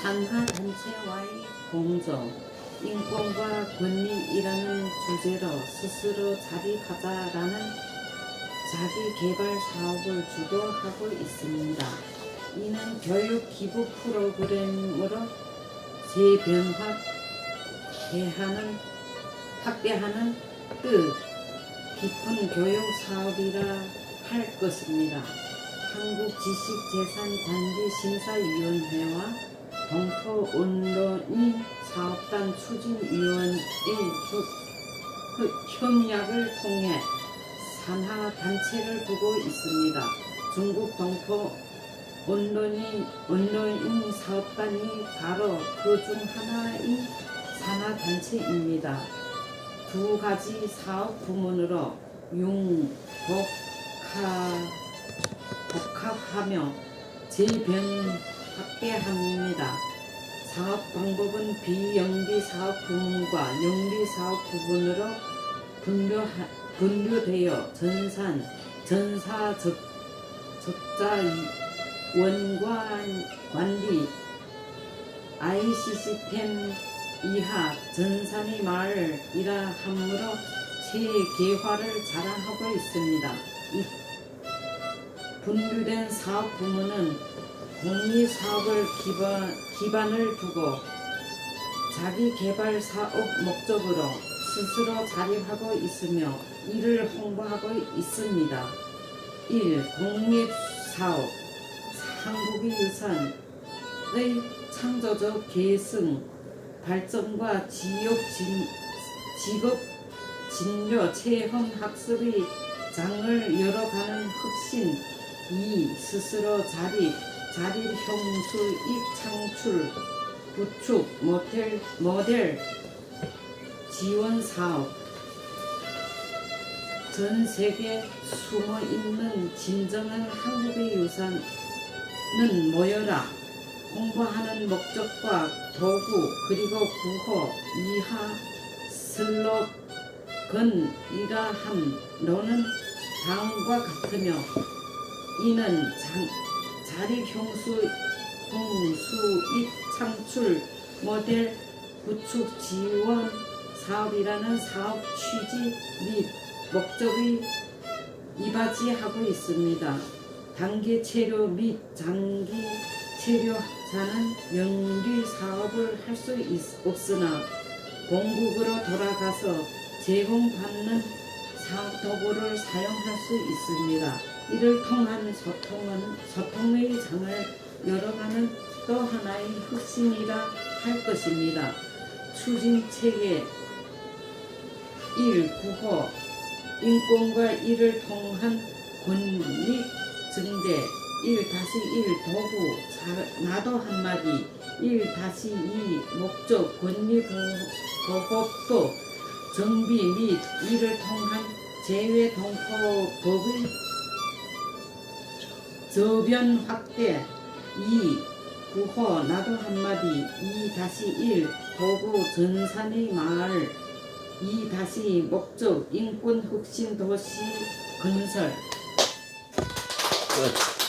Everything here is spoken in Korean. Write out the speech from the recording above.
끝. 산하 단체와의 공정, 인권과 권리이라는 주제로 스스로 자립하자라는 자기 개발 사업을 주도하고 있습니다. 이는 교육 기부 프로그램으로 재변화 대하는 확대하는 뜻 깊은 교육 사업이라 할 것입니다. 한국지식재산관리심사위원회와 동포 언론인 사업단 추진위원회 협- 협약을 통해 산하 단체를 두고 있습니다. 중국 동포 언론인, 언론인 사업단이 바로 그 중 하나인 산하 단체입니다. 두 가지 사업 부문으로 융, 복, 하, 복합하며 재변 확대합니다. 사업 방법은 비영리 사업 부문과 영리 사업 부문으로 분류, 분류되어 전산, 전사 적, 적자 원관 관리, I 시스템 이하 전산의 말이라 함으로 체계화를 자랑하고 있습니다. 이 분류된 사업 부문은 공리 사업을 기반, 기반을 두고 자기 개발 사업 목적으로 스스로 자립하고 있으며 이를 홍보하고 있습니다. 1. 공립 사업 한국의 유산의 창조적 계승 발전과 지역 진, 직업 진료 체험 학습의 장을 열어가는 혁신 2. 스스로 자립 자립 형수 익 창출 구축 모델 모델 지원 사업. 전 세계 숨어 있는 진정한 한국의 유산은 모여라. 공부하는 목적과 도구 그리고 구호 이하 슬로건 이라함로는 다음과 같으며 이는 장, 자립 형수 홍수익 창출 모델 구축 지원 사업이라는 사업 취지 및 목적의 이바지하고 있습니다. 단기 체류 및 장기 체류자는 영리 사업을 할 수 없으나 본국으로 돌아가서 제공받는 사업 도구를 사용할 수 있습니다. 이를 통한 소통은 소통의 장을 열어가는 또 하나의 혁신이라 할 것입니다. 추진 체계 1. 구호 인권과 이를 통한 권리 증대 1 다시 1 도구 자- 나도 한마디 1 다시 2 목적 권리 보- 보호법 정비 및 이를 통한 재외 동포법의 저변 확대 2 구호 나도 한마디 2 다시 1 도구 전산의 마을 2 다시 목적 인권 혁신 도시 건설 끝.